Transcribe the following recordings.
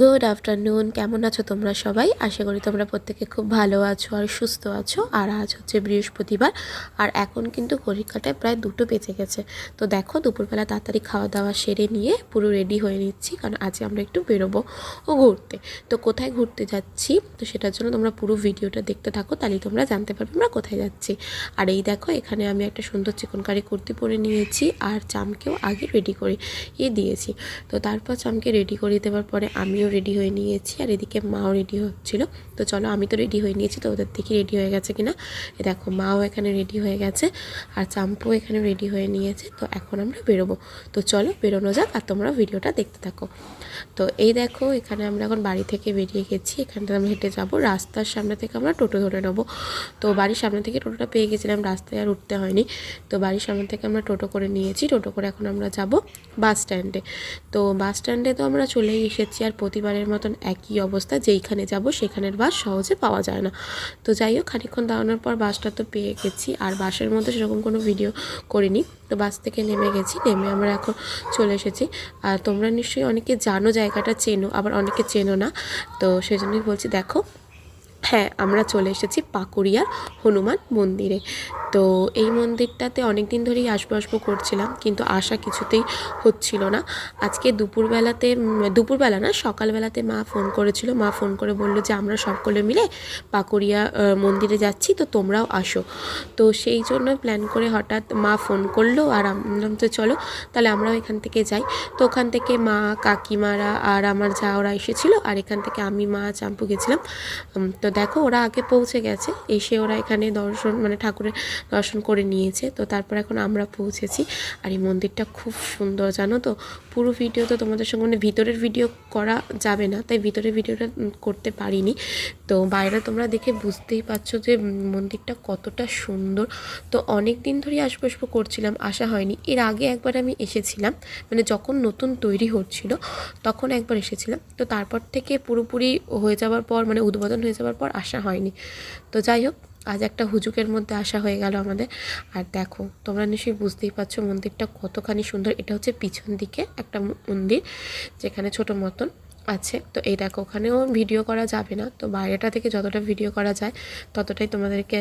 Good afternoon কেমন আছো তোমরা সবাই? আশা করি তোমরা প্রত্যেকে খুব ভালো আছো আর সুস্থ আছো। আর আজ হচ্ছে বৃহস্পতিবার, আর এখন কিন্তু ঘড়ির কাটায় প্রায় দুটো বেজে গেছে। তো দেখো, দুপুরবেলা তাড়াতাড়ি খাওয়া দাওয়া সেরে নিয়ে পুরো রেডি হয়ে নিচ্ছি, কারণ আজকে আমরা একটু বেরোবো ও ঘুরতে। তো কোথায় ঘুরতে যাচ্ছি? তো সেটার জন্য তোমরা পুরো ভিডিওটা দেখতে থাকো তাহলেই তোমরা জানতে পারবে আমরা কোথায় যাচ্ছি। আর এই দেখো, এখানে আমি একটা সুন্দর চিকন কারি কুর্তি পরে নিয়েছি, আর চামকেও আগে রেডি করে দিয়েছি। তো তারপর চামকে রেডি করে দেওয়ার পরে আমিও রেডি হয়ে নিয়েছি আর এদিকে মাও রেডি হচ্ছিল। তো চলো, আমি তো রেডি হয়ে নিয়েছি, তো ওদের দেখি রেডি হয়ে গেছে কিনা। এ দেখো, মাও এখানে রেডি হয়ে গেছে আর চাম্পু এখানে রেডি হয়ে নিয়েছে। তো এখন আমরা বেরোবো। তো চলো, বেরোনো যাক আর তোমরা ভিডিওটা দেখতে থাকো। তো এই দেখো, এখানে আমরা এখন বাড়ি থেকে বেরিয়ে গেছি। এখান থেকে আমরা হেঁটে যাব। রাস্তার সামনে থেকে আমরা টোটো ধরে নেব। তো বাড়ির সামনে থেকে টোটোটা পেয়ে গেছিলাম, রাস্তায় আর উঠতে হয়নি। তো বাড়ির সামনে থেকে আমরা টোটো করে নিয়েছি। টোটো করে এখন আমরা যাব বাস স্ট্যান্ডে। তো বাস স্ট্যান্ডে তো আমরা চলেই এসেছি আর প্রতিবারের মতন একই অবস্থা, যেইখানে যাব সেখানের বাস সহজে পাওয়া যায় না। তো যাই হোক, খানিকক্ষণ দাঁড়ানোর পর বাসটা তো পেয়ে গেছি। আর বাসের মধ্যে সেরকম কোনো ভিডিও করিনি। তো বাস থেকে নেমে গেছি, নেমে আমরা এখন চলে এসেছি। আর তোমরা নিশ্চয়ই অনেকে জানো জায়গাটা, চেনো, আবার অনেকে চেনো না। তো সেই জন্যই বলছি, দেখো হ্যাঁ আমরা চলে এসেছি পাকুড়িয়ার হনুমান মন্দিরে। তো এই মন্দিরটাতে অনেক দিন ধরেই আসব আসব করছিলাম, কিন্তু আসা কিছুতেই হচ্ছিল না। আজকে দুপুরবেলাতে দুপুরবেলা না, সকালবেলাতে মা ফোন করেছিল। মা ফোন করে বলল যে, আমরা সকলে মিলে পাকুড়িয়া মন্দিরে যাচ্ছি, তো তোমরাও আসো। তো সেই জন্য প্ল্যান করে হঠাৎ মা ফোন করল আর আমরা তো চলো, তাহলে আমরাও এখান থেকে যাই। তো ওখান থেকে মা, কাকিমারা আর আমার যা ওরা এসেছিল, আর এখান থেকে আমি, মা, চাম্পু গেছিলাম। তো দেখো, ওরা আগে পৌঁছে গেছে। এসে ওরা এখানে দর্শন মানে ঠাকুরের দর্শন করে নিয়েছে। তো তারপর এখন আমরা পৌঁছেছি। আর এই মন্দিরটা খুব সুন্দর, জানো তো? পুরো ভিডিও তো তোমাদের সঙ্গে মানে ভিতরের ভিডিও করা যাবে না, তাই ভিতরের ভিডিওটা করতে পারিনি। তো বাইরে তোমরা দেখে বুঝতেই পারছ যে মন্দিরটা কতটা সুন্দর। তো অনেক দিন ধরেই আসব আসব করছিলাম, আসা হয়নি। এর আগে একবার আমি এসেছিলাম মানে যখন নতুন তৈরি হচ্ছিল, তখন একবার এসেছিলাম। তো তারপর থেকে পুরোপুরি হয়ে যাওয়ার পর মানে উদ্বোধন হয়ে যাওয়ার পর আসা হয়নি। তো যাই হোক আজ একটা হুজুকের মধ্যে আসা হয়ে গেল আমাদের। আর দেখো, তোমরা নিশ্চয়ই বুঝতেই পারছ মন্দিরটা কতখানি সুন্দর। এটা হচ্ছে পিছন দিকে একটা মন্দির, যেখানে ছোট মতন আছে। তো এই দেখো, ওখানেও ভিডিও করা যাবে না। তো বাইরেটা থেকে যতটা ভিডিও করা যায়, ততটাই তোমাদেরকে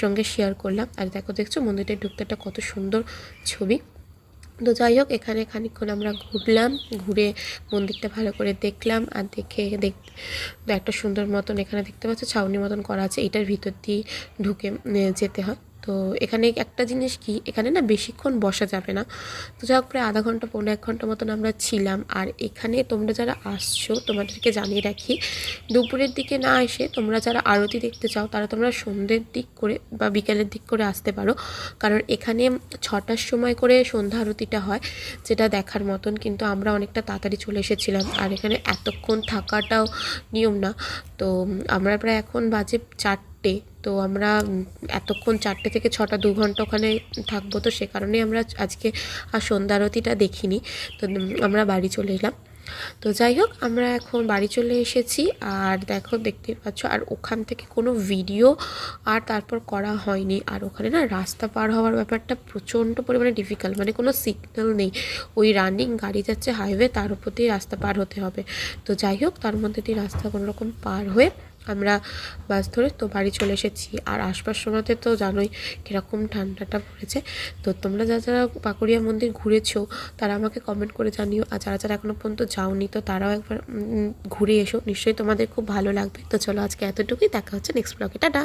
সঙ্গে শেয়ার করলাম। আর দেখো, দেখছ মন্দিরটা ঢুকতে একটা কত সুন্দর ছবি। তো যাই হোক, এখানে খানিকক্ষণ আমরা ঘুরলাম, ঘুরে মন্দিরটা ভালো করে দেখলাম আর দেখে দেখ, একটা সুন্দর মতন এখানে দেখতে পাচ্ছ, ছাউনি মতন করা আছে, এটার ভিতর দিয়ে ঢুকে যেতে হয়। তো এখানে একটা জিনিস কি, এখানে না বেশিক্ষণ বসা যাবে না। তো যাই হোক, প্রায় আধা ঘণ্টা, পৌনে এক ঘণ্টা মতন আমরা ছিলাম। আর এখানে তোমরা যারা আসছো, তোমাদেরকে জানিয়ে রাখি, দুপুরের দিকে না এসে তোমরা যারা আরতি দেখতে চাও, তারা তোমরা সন্ধ্যের দিক করে বা বিকেলের দিক করে আসতে পারো। কারণ এখানে ছটার সময় করে সন্ধ্যা আরতিটা হয়, যেটা দেখার মতন। কিন্তু আমরা অনেকটা তাড়াতাড়ি চলে এসেছিলাম। আর এখানে এতক্ষণ থাকাটাও নিয়ম না। তো আমরা প্রায় এখন বাজে চারটে তো আমরা এতক্ষণ চারটে থেকে ছটা, দু ঘণ্টা ওখানে থাকব, তো সে কারণেই আমরা আজকে আর সন্ধ্যা আরতিটা দেখিনি। তো আমরা বাড়ি চলে এলাম। তো যাই হোক, আমরা এখন বাড়ি চলে এসেছি, আর দেখো, দেখতে পাচ্ছ, আর ওখান থেকে কোনো ভিডিও আর তারপর করা হয়নি। আর ওখানে না রাস্তা পার হওয়ার ব্যাপারটা প্রচণ্ড পরিমাণে ডিফিকাল্ট মানে কোনো সিগন্যাল নেই। ওই রানিং গাড়ি যাচ্ছে হাইওয়ে তার উপর দিয়ে রাস্তা পার হতে হবে। তো যাই হোক, তার মধ্যে দিয়ে রাস্তা কোনোরকম পার হয়ে আমরা বাস ধরে তো বাড়ি চলে এসেছি। আর আসবার সময়তে তো জানোই কীরকম ঠান্ডাটা পড়েছে। তো তোমরা যা যারা পাকুড়িয়া মন্দির ঘুরেছো, তারা আমাকে কমেন্ট করে জানিও। আর যারা যারা এখনও পর্যন্ত যাওনি, তো তারাও একবার ঘুরে এসো। নিশ্চয়ই তোমাদের খুব ভালো লাগবে। তো চলো আজকে এতটুকুই। দেখা হচ্ছে নেক্সট ব্লগে টাটা!